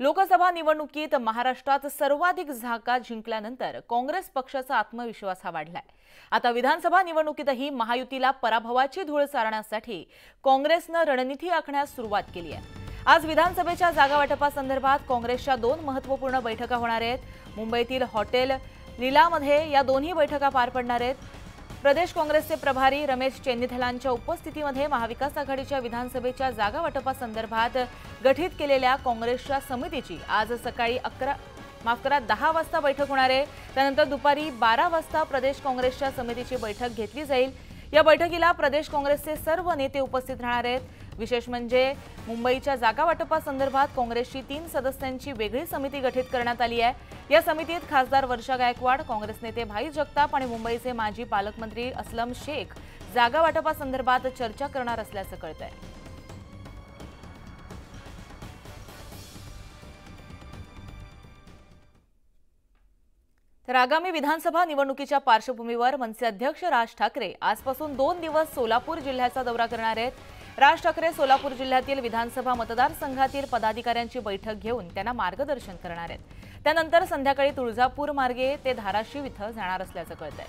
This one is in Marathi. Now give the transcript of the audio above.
लोकसभा निवडणुकीत महाराष्ट्रात सर्वाधिक जागा जिंकल्यानंतर काँग्रेस पक्षाचा आत्मविश्वास हा वाढलाय. आता विधानसभा निवडणुकीतही महायुतीला पराभवाची धूळ सारण्यासाठी काँग्रेसनं रणनीती आखण्यास सुरुवात केली आहे. आज विधानसभेच्या जागावाटपासंदर्भात काँग्रेसच्या दोन महत्त्वपूर्ण बैठका होणार आहेत. मुंबईतील हॉटेल लीलामध्ये या दोन्ही बैठका पार पडणार आहेत. प्रदेश काँग्रेसचे प्रभारी रमेश चेन्नीथलांच्या उपस्थितीमध्ये महाविकास आघाडीच्या विधानसभेच्या जागा वाटपासंदर्भात गठीत केलेल्या काँग्रेसच्या समितीची आज सकाळी अकरा माफ करा दहा वाजता बैठक होणार आहे. त्यानंतर दुपारी बारा वाजता प्रदेश काँग्रेसच्या समितीची बैठक घेतली जाईल. या बैठकीला प्रदेश काँग्रेसचे सर्व नेते उपस्थित राहणार आहेत. विशेष म्हणजे मुंबईच्या जागा वाटपासंदर्भात काँग्रेसची तीन सदस्यांची वेगळी समिती गठीत करण्यात आली आहे. या समितीत खासदार वर्षा गायकवाड काँग्रेस नेते भाई जगताप आणि मुंबईचे माजी पालकमंत्री असलम शेख जागा वाटपासंदर्भात चर्चा करणार असल्याचं कळत आहे तर आगामी विधानसभा निवडणुकीच्या पार्श्वभूमीवर मनसे अध्यक्ष राज ठाकरे आजपासून दोन दिवस सोलापूर जिल्ह्याचा दौरा करणार आहेत. राज ठाकरे सोलापूर जिल्ह्यातील विधानसभा मतदारसंघातील पदाधिकाऱ्यांची बैठक घेऊन त्यांना मार्गदर्शन करणार आहेत. त्यानंतर संध्याकाळी तुळजापूर मार्गे ते धाराशिव इथं जाणार असल्याचं कळतंय.